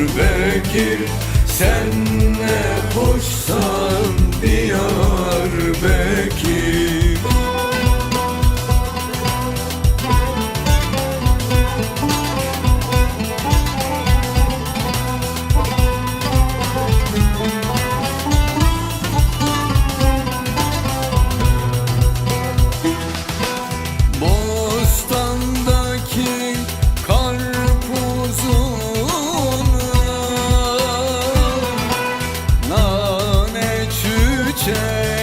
Bekir Sen ne hoşsan diyar Bekir. day.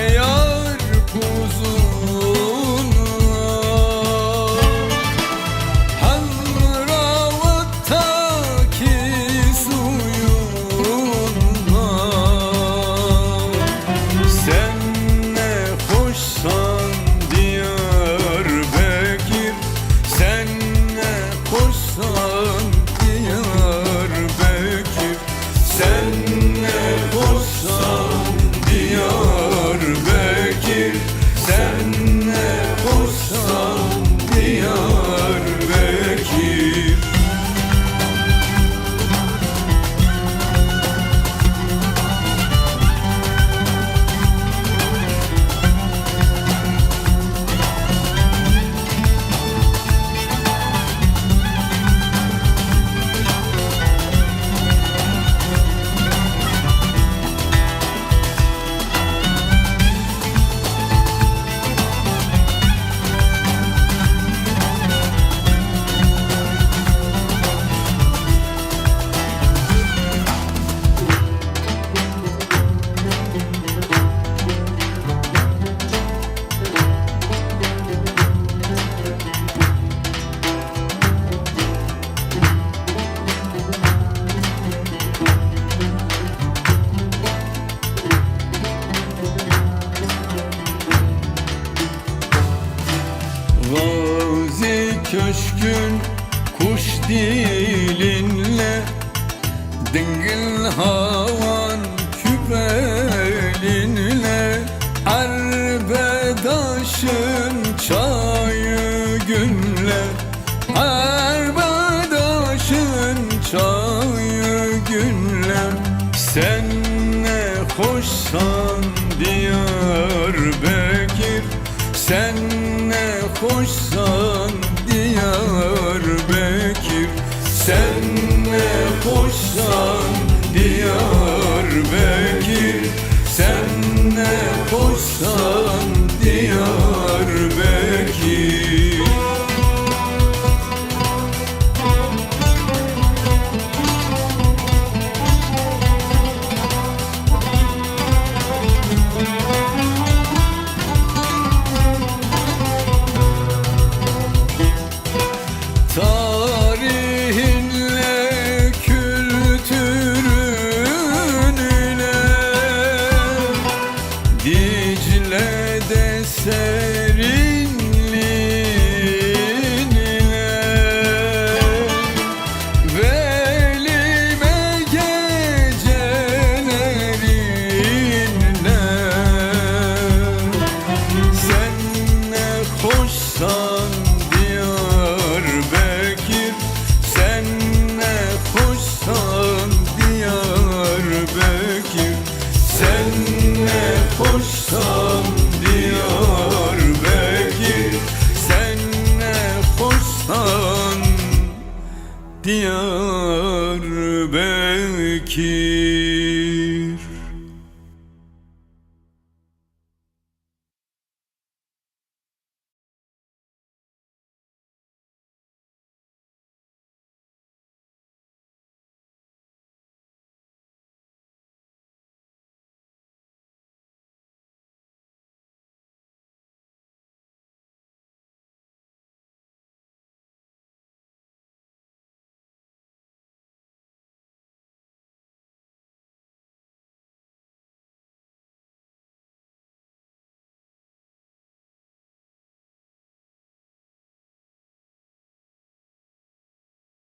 Köşkün kuş dilinle Dingil havan küpelinle Arbedaşın çayı günle Arbedaşın çayı günle. Sen ne hoşsan diyar Bekir Sen ne hoşsan Dicle'de serinliğinle diyar Bekir